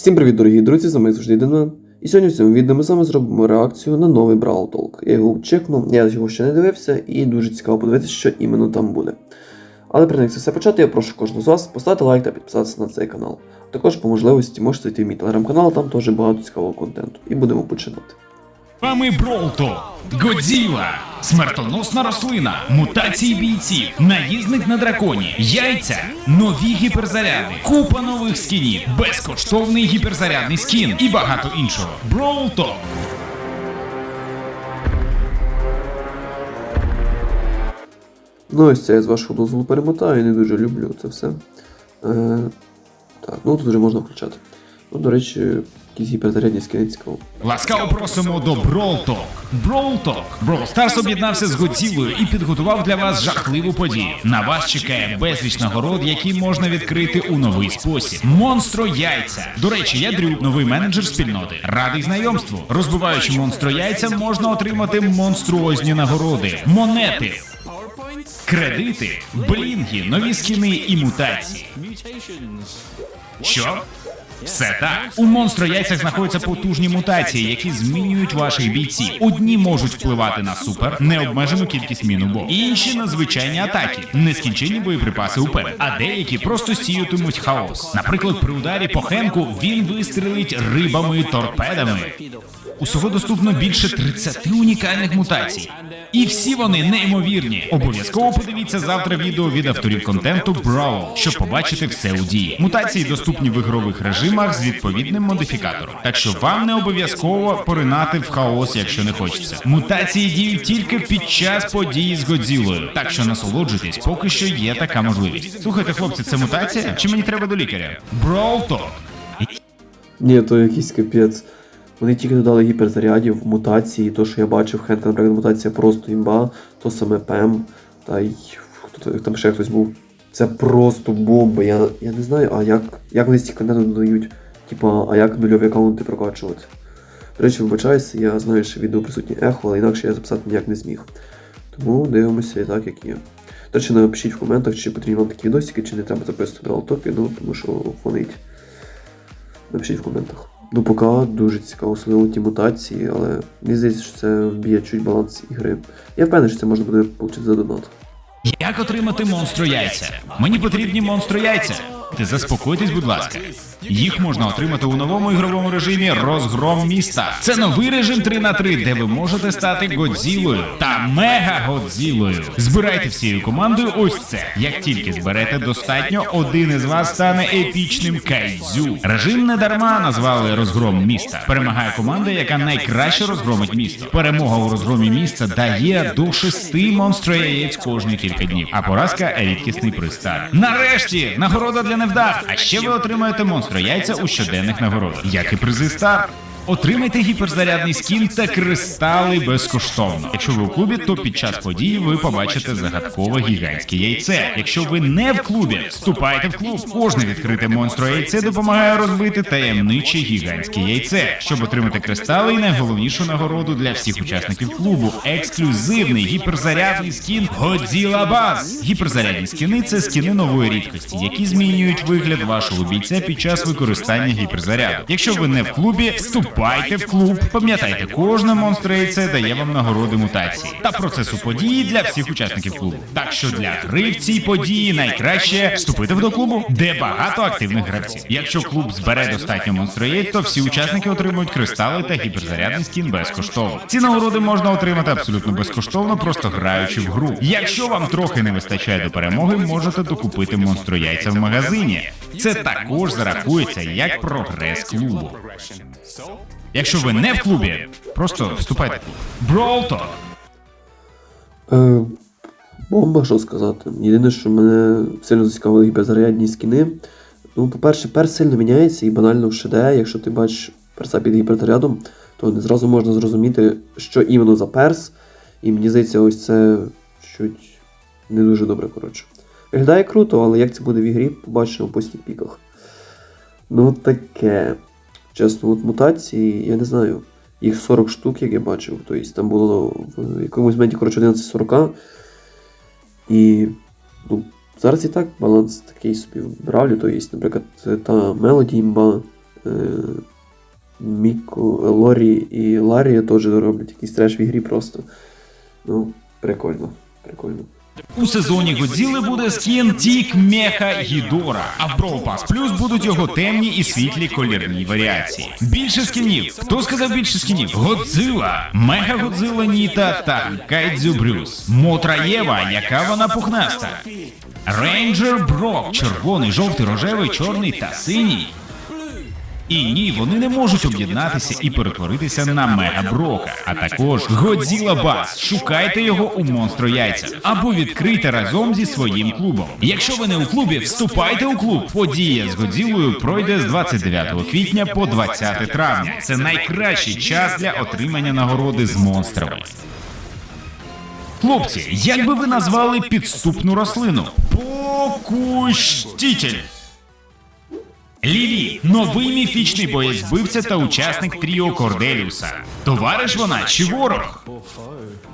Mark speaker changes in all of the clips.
Speaker 1: Всім привіт, дорогі друзі, з вами завжди Денмен. І сьогодні в цьому відео ми саме зробимо реакцію на новий Brawl Talk. Я його чекну, я його ще не дивився, і дуже цікаво подивитися, що іменно там буде. Але перед як це все почати, я прошу кожного з вас поставити лайк та підписатися на цей канал. Також по можливості можете зайти в мій телеграм-канал, там теж багато цікавого контенту. І будемо починати.
Speaker 2: Вами Бролто, Годзіла, смертоносна рослина, мутації бійців, наїзник на драконі, яйця, нові гіперзаряди, купа нових скінів, безкоштовний гіперзарядний скін і багато іншого. Бролто.
Speaker 1: Ну, ось це я з вашого дозволу перемотаю, не дуже люблю це все. Е, так, ну тут вже можна включати. Ну, до речі, якісь гіперзарядні скини.
Speaker 2: Ласкаво просимо до Бролток. Бролток. Stars об'єднався з Годзілою і підготував для вас жахливу подію. На вас чекає безліч нагород, які можна відкрити у новий спосіб. Монстро яйця. До речі, я Дрю, новий менеджер спільноти. Радий знайомству. Розбиваючи монстро яйця, можна отримати монструозні нагороди, монети. Кредити, блінги, нові скіни і мутації. Що? Все так. У монстро яйцях знаходяться потужні мутації, які змінюють ваших бійців. Одні можуть впливати на супер, необмежену кількість мін у бок. Інші на звичайні атаки, нескінченні боєприпаси уперед. А деякі просто сіятимуть хаос. Наприклад, при ударі по Хенку він вистрелить рибами торпедами. Усього доступно більше 30 унікальних мутацій. І всі вони неймовірні. Обов'язково подивіться завтра відео від авторів контенту Brawl, щоб побачити все у дії. Мутації доступні в ігрових режимах з відповідним модифікатором. Так що вам не обов'язково поринати в хаос, якщо не хочеться. Мутації діють тільки під час події з Годзілою. Так що насолоджуйтесь, поки що є така можливість. Слухайте, хлопці, це мутація? Чи мені треба до лікаря? Brawl Talk.
Speaker 1: Ні, то якийсь капець. Вони тільки додали гіперзарядів, мутації, то, що я бачив, Хенк, наприклад, мутація просто імба, то саме Пем, та й там ще хтось був. Це просто бомба. Я, я не знаю, а як, як вони стільки контенту додають, типа, а як нульові аккаунти прокачувати. До речі, вибачаюся, я знаю, що відео присутнє ехо, але інакше я записати ніяк не зміг. Тому дивимося і так, як є. До речі, напишіть в коментах, чи потрібні вам такі відосики, чи не треба записувати брал топі, ну, тому що фонить. Напишіть в коментах. Ну, поки дуже цікаво, свої ті мутації, але мені здається, що це вб'є чуть баланс ігри. Я впевнений, що це можна буде отримати за донат.
Speaker 2: Як отримати монстро яйця? Мені потрібні монстру яйця. Ти заспокойтесь, будь ласка. Їх можна отримати у новому ігровому режимі Розгром міста. Це новий режим 3 на 3 де ви можете стати Годзілою та мега Годзілою. Збирайте всією командою ось це. Як тільки зберете достатньо, один із вас стане епічним кайдзю. Режим не дарма назвали розгром міста. Перемагає команда, яка найкраще розгромить місто. Перемога у розгромі міста дає до шести монстро яєць кожні кілька днів. А поразка рідкісний пристар. Нарешті нагорода для невдах. А ще ви отримаєте монстро яйця у щоденних нагородах, як і призи стар. Отримайте гіперзарядний скін та кристали безкоштовно. Якщо ви у клубі, то під час події ви побачите загадкове гігантське яйце. Якщо ви не в клубі, вступайте в клуб. Кожне відкрите монстро яйце допомагає розбити таємниче гігантське яйце, щоб отримати кристали і найголовнішу нагороду для всіх учасників клубу ексклюзивний гіперзарядний скін Godzilla Buzz. Гіперзарядні скіни це скіни нової рідкості, які змінюють вигляд вашого бійця під час використання гіперзаряду. Якщо ви не в клубі, вступайте в клуб. Пам'ятайте, кожне монстр яйце дає вам нагороди мутації та процесу події для всіх учасників клубу. Так що для гри в цій події найкраще вступити до клубу, де багато активних гравців. Якщо клуб збере достатньо монстроєць, то всі учасники отримують кристали та гіперзарядний скін безкоштовно. Ці нагороди можна отримати абсолютно безкоштовно, просто граючи в гру. Якщо вам трохи не вистачає до перемоги, можете докупити монстрояйця в магазині. Це також зарахується як прогрес клубу. Якщо ви не в клубі, просто вступайте в клуб.
Speaker 1: Е, бомба, що сказати. Єдине, що мене сильно зацікавили гіперзарядні скіни. Ну, по-перше, перс сильно міняється і банально в ШД, якщо ти бачиш перса під гіперзарядом, то не зразу можна зрозуміти, що іменно за перс. І мені здається, ось це чуть не дуже добре, коротше. Виглядає круто, але як це буде в ігрі, побачимо по сніпіках. Ну, таке. Чесно, от мутації, я не знаю. Їх 40 штук, як я бачив. Тобто там було в якомусь моменті, коротше, 11.40. І ну, зараз і так баланс такий собі в бравлі. Тобто, наприклад, та Мелоді імба, Е, Міку, Лорі і Ларі теж роблять якийсь треш в ігрі просто. Ну, прикольно. Прикольно.
Speaker 2: У сезоні Годзіли буде скін Тік Меха Гідора, а в Brawl Pass Plus будуть його темні і світлі колірні варіації. Більше скінів. Хто сказав більше скінів? Годзила, Мега Годзила Ніта та Кайдзю Брюс. Мотра Єва, яка вона пухнаста. Рейнджер Брок, червоний, жовтий, рожевий, чорний та синій. І ні, вони не можуть об'єднатися і перетворитися на Мега Брока. А також Годзіла Бас. Шукайте його у монстро яйця або відкрийте разом зі своїм клубом. Якщо ви не у клубі, вступайте у клуб. Подія з Годзілою пройде з 29 квітня по 20 травня. Це найкращий час для отримання нагороди з монстрами. Хлопці, як би ви назвали підступну рослину? Покущитель. Лілі новий міфічний боєць-вбивця та учасник тріо Корделіуса. Товариш вона чи ворог?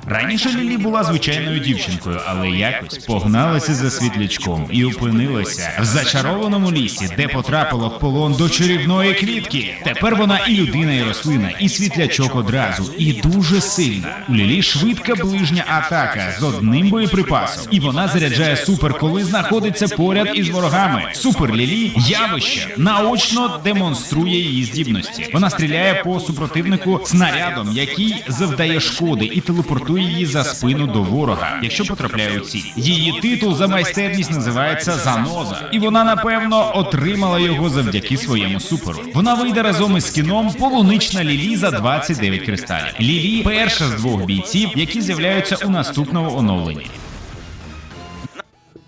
Speaker 2: Раніше Лілі була звичайною дівчинкою, але якось погналася за світлячком і опинилася в зачарованому лісі, де потрапила в полон до чарівної квітки. Тепер вона і людина, і рослина, і світлячок одразу, і дуже сильна. У Лілі швидка ближня атака з одним боєприпасом, і вона заряджає супер, коли знаходиться поряд із ворогами. Супер Лілі явище наочно демонструє її здібності. Вона стріляє по супротивнику снарядом, який завдає шкоди і телепортує її за спину до ворога, якщо потрапляє у ціль. Її титул за майстерність називається Заноза, і вона напевно отримала його завдяки своєму суперу. Вона вийде разом із кіном Полунична Лілі за 29 кристалів. Лілі перша з двох бійців, які з'являються у наступному оновленні.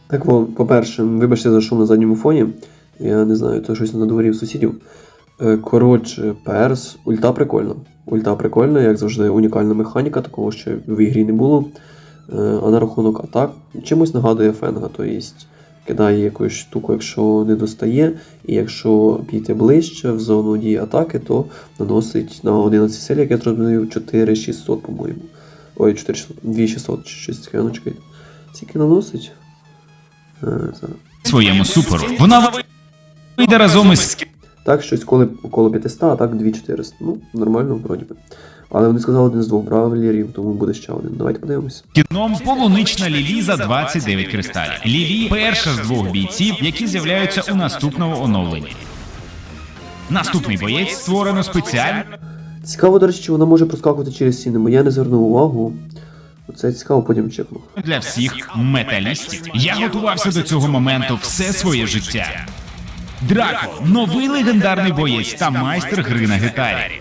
Speaker 1: Так, по-перше, вибачте за шум на задньому фоні. Я не знаю, то щось на дворі в сусідів. Е, Коротше, перс, ульта прикольна. Ульта прикольна, як завжди, унікальна механіка, такого ще в ігрі не було. Е, А на рахунок атак чимось нагадує фенга, то єсть кидає якусь штуку, якщо не достає, і якщо піти ближче в зону дії атаки, то наносить на 11 силі, як я зрозумів, 4600, по-моєму. Ой, 4600, 2600, чи щось таке, ну чекайте. Скільки наносить? Е.
Speaker 2: Своєму суперу. Вона вийде разом із
Speaker 1: Так, щось коло, коло 500, а так 2400. Ну, нормально, вроді би. Але вони сказали один з двох бравлерів, тому буде ще один. Давайте подивимось.
Speaker 2: кіном Полунична Лілі за 29 кристалів. Лілі перша з двох бійців, які з'являються у наступному оновленні. Наступний боєць створено спеціально
Speaker 1: Цікаво, до речі, чи вона може проскакувати через стіни, бо я не звернув увагу. Оце цікаво, потім чекну.
Speaker 2: для всіх металістів. Я готувався до цього моменту все своє життя. Драко новий легендарний боєць та майстер гри на гітарі.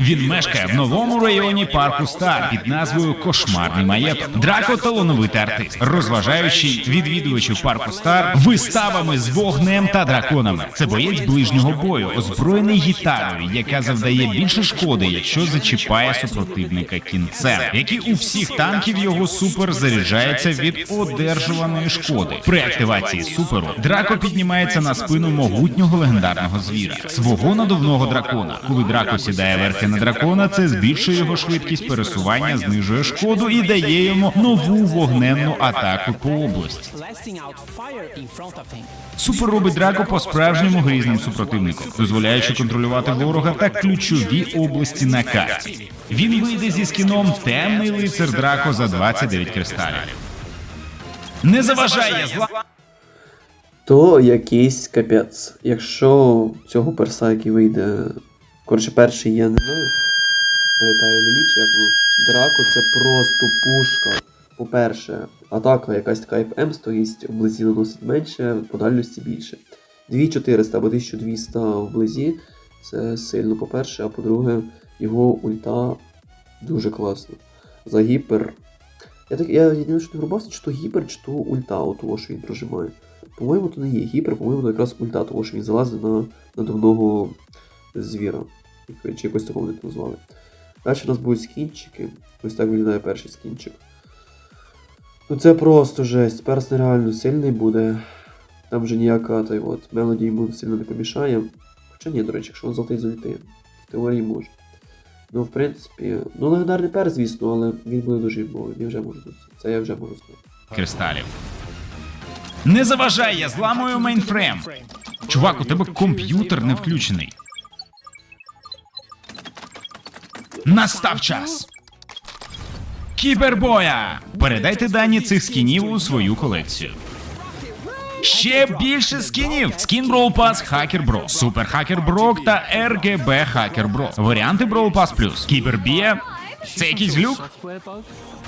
Speaker 2: Він мешкає в новому районі парку Стар під назвою Кошмарний маєток. Драко талановитий артист, розважаючий відвідувачів парку Стар виставами з вогнем та драконами. Це боєць ближнього бою, озброєний гітарою, яка завдає більше шкоди, якщо зачіпає супротивника кінцем, як і у всіх танків його супер заряджається від одержуваної шкоди. При активації суперу Драко піднімається на спину могутнього легендарного звіра, свого надувного дракона. Коли Драко сідає верхи на дракона, це збільшує його швидкість пересування, знижує шкоду і дає йому нову вогненну атаку по області. Супер робить Драко по-справжньому грізним супротивником, дозволяючи контролювати ворога та ключові області на карті. Він вийде зі скіном темний лицар Драко за 29 кристалів. Не заважає зла.
Speaker 1: То якийсь капець. Якщо цього перса, який вийде. Коротше, перший я не знаю. Та Ліліч, як ну, Драко це просто пушка. По-перше, атака якась така FM стоїть, вблизі наносить менше, по дальності більше. 2400 або 1200 вблизі це сильно, по-перше, а по-друге, його ульта дуже класно. За гіпер. Я так я єдине, що не врубався, чи то гіпер, чи то ульта, от того, що він прожимає. По-моєму, то не є гіпер, по-моєму, то якраз ульта, того, що він залазить на надувного звіра. Як- Чи якось такого вони назвали. Далі у нас будуть скінчики. Ось так виглядає перший скінчик. Ну це просто жесть. Перс нереально сильний буде. Там вже ніяка та й от мелоді йому сильно не помішає. Хоча ні, до речі, якщо він золотий зайти. В теорії може. Ну, в принципі, ну легендарний перс, звісно, але він буде дуже імбовий. Я вже тут. Це я вже можу сказати.
Speaker 2: кристалів. Не заважай, я зламую мейнфрейм. Чувак, у тебе комп'ютер не включений. Настав час. Кібербоя! Передайте дані цих скінів у свою колекцію. Ще більше скінів! Скін Brawl Pass Hacker Bro, Супер Hacker Брок та RGB Hacker Bro. Варіанти Brawl Pass Plus. Кібербія. Це якийсь глюк?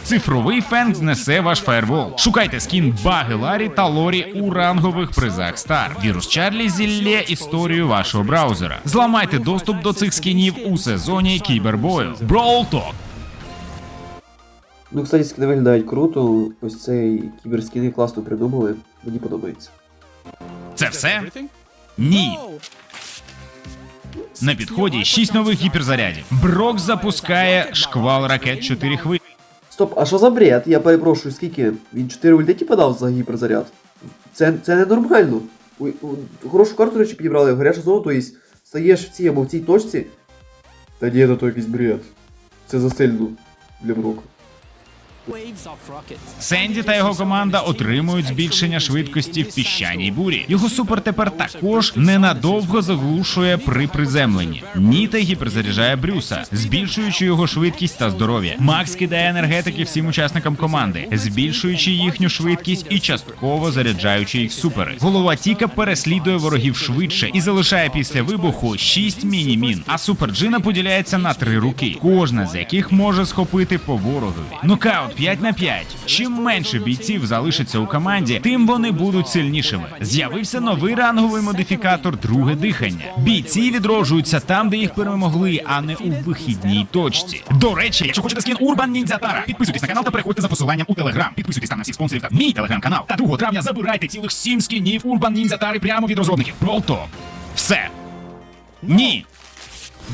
Speaker 2: Цифровий фенг знесе ваш фаервол. Шукайте скін Баги Ларі та Лорі у рангових призах Стар. Вірус Чарлі зілє історію вашого браузера. Зламайте доступ до цих скінів у сезоні кібербою. Brawl
Speaker 1: Ну, кстати, скини виглядають круто. Ось цей кіберскіни класно придумали. Мені подобається.
Speaker 2: Це все? Ні. На підході 6 нових гіперзарядів. Брок запускає шквал ракет 4 хвилі.
Speaker 1: Стоп, а що за бред? Я перепрошую, скільки? Він 4 ульти типа дав за гіперзаряд? Це, це ненормально. Хорошу карту, речі, підібрали, гаряча зона, то есть стаєш в цій або в цій точці. Та ні, це то якийсь бред. Це засильно для брока.
Speaker 2: Сенді та його команда отримують збільшення швидкості в піщаній бурі. Його супер тепер також ненадовго заглушує при приземленні. Ніта гіперзаряджає Брюса, збільшуючи його швидкість та здоров'я. Макс кидає енергетики всім учасникам команди, збільшуючи їхню швидкість і частково заряджаючи їх супери. Голова Тіка переслідує ворогів швидше і залишає після вибуху 6 міні-мін. А супер Джина поділяється на три руки, кожна з яких може схопити по ворогові. Нокаут 5 на 5. Чим менше бійців залишиться у команді, тим вони будуть сильнішими. З'явився новий ранговий модифікатор друге дихання. Бійці відроджуються там, де їх перемогли, а не у вихідній точці. До речі, якщо хочете скін Ninja Tara, підписуйтесь на канал та переходьте за посиланням у телеграм. Підписуйтесь там на всіх спонсорів та мій телеграм-канал. Та 2 травня забирайте цілих 7 скінів Ninja Tara прямо від розробників. Brawl Все. Ні.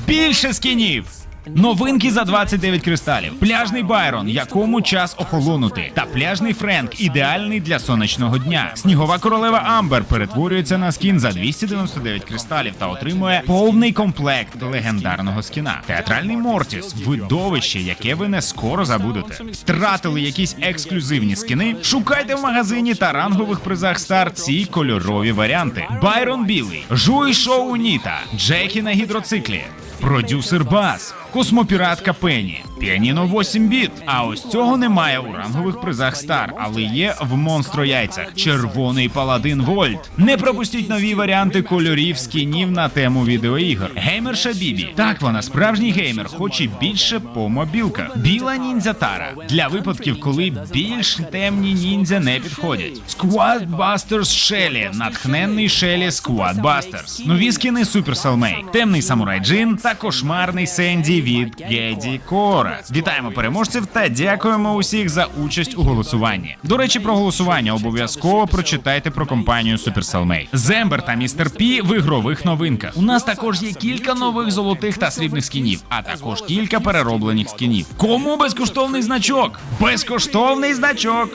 Speaker 2: Більше скінів. Новинки за 29 кристалів. Пляжний Байрон, якому час охолонути. Та пляжний Френк, ідеальний для сонячного дня. Снігова королева Амбер перетворюється на скін за 299 кристалів та отримує повний комплект легендарного скіна. Театральний Мортіс видовище, яке ви не скоро забудете. Втратили якісь ексклюзивні скіни. Шукайте в магазині та рангових призах Стар ці кольорові варіанти. Байрон білий, Жуй Шоу Ніта, Джекі на гідроциклі. Продюсер Бас, Космопіратка Пенні, Піаніно 8 біт. А ось цього немає у рангових призах Стар, але є в монстро яйцях. Червоний паладин Вольт. Не пропустіть нові варіанти кольорів скінів на тему відеоігор. Геймерша Бібі. Так, вона справжній геймер, хоч і більше по мобілках. Біла ніндзя Тара для випадків, коли більш темні ніндзя не підходять. Squad Busters Shelly. натхненний Shelly Squad Busters. Нові скіни Make. Темний самурай Джин та кошмарний Сенді від Геді Кора. Вітаємо переможців та дякуємо усіх за участь у голосуванні. До речі, про голосування обов'язково прочитайте про компанію Make. Зембер та Містер Пі в ігрових новинках. У нас також є кілька нових золотих та срібних скінів, а також кілька перероблених скінів. Кому безкоштовний значок? Безкоштовний значок.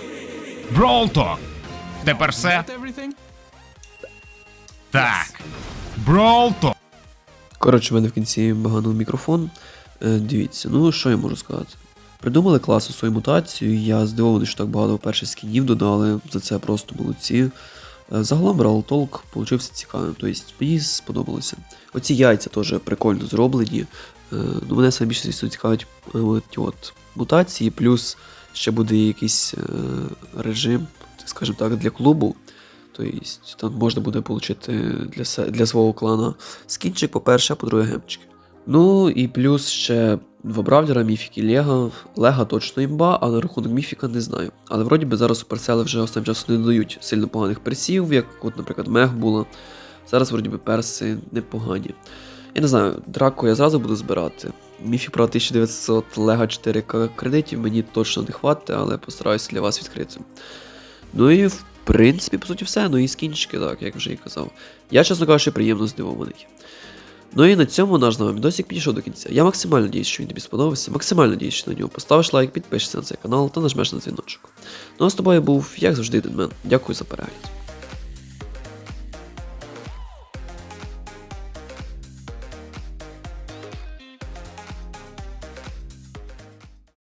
Speaker 2: Talk. Тепер все. Так. Talk.
Speaker 1: Коротше, в мене в кінці баганув мікрофон. Е, дивіться, ну що я можу сказати? Придумали класу свою мутацію, я здивований, що так багато перших скінів додали, за це просто молодці. Е, Загалом Brawl Talk получився цікавим, тобто мені сподобалося. Оці яйця теж прикольно зроблені. Е, Ну, мене саме більше звісно, цікавить от, мутації, плюс ще буде якийсь режим, скажімо так, для клубу. Тобто там можна буде отримати для, для свого клана скінчик, по-перше, а по-друге, гемчик. Ну і плюс ще два бравлера, Міфік і Лего. Лего точно імба, а на рахунок Міфіка не знаю. Але вроді би зараз суперсели вже останнім часом не дають сильно поганих персів, як от, наприклад, Мег була. Зараз вроді би перси непогані. Я не знаю, драку я зразу буду збирати. Міфік про 1900 Лего 4К кредитів мені точно не хватить, але постараюся для вас відкрити. Ну і в принципі, по суті, все. Ну і скінчики, так, як вже і казав. Я, чесно кажучи, приємно здивований. Ну і на цьому наш новий відосик підійшов до кінця. Я максимально надіюсь, що він тобі сподобався. Максимально надіюсь, що на нього поставиш лайк, підпишешся на цей канал та нажмеш на дзвіночок. Ну а з тобою був, як завжди, Денмен. Дякую за перегляд.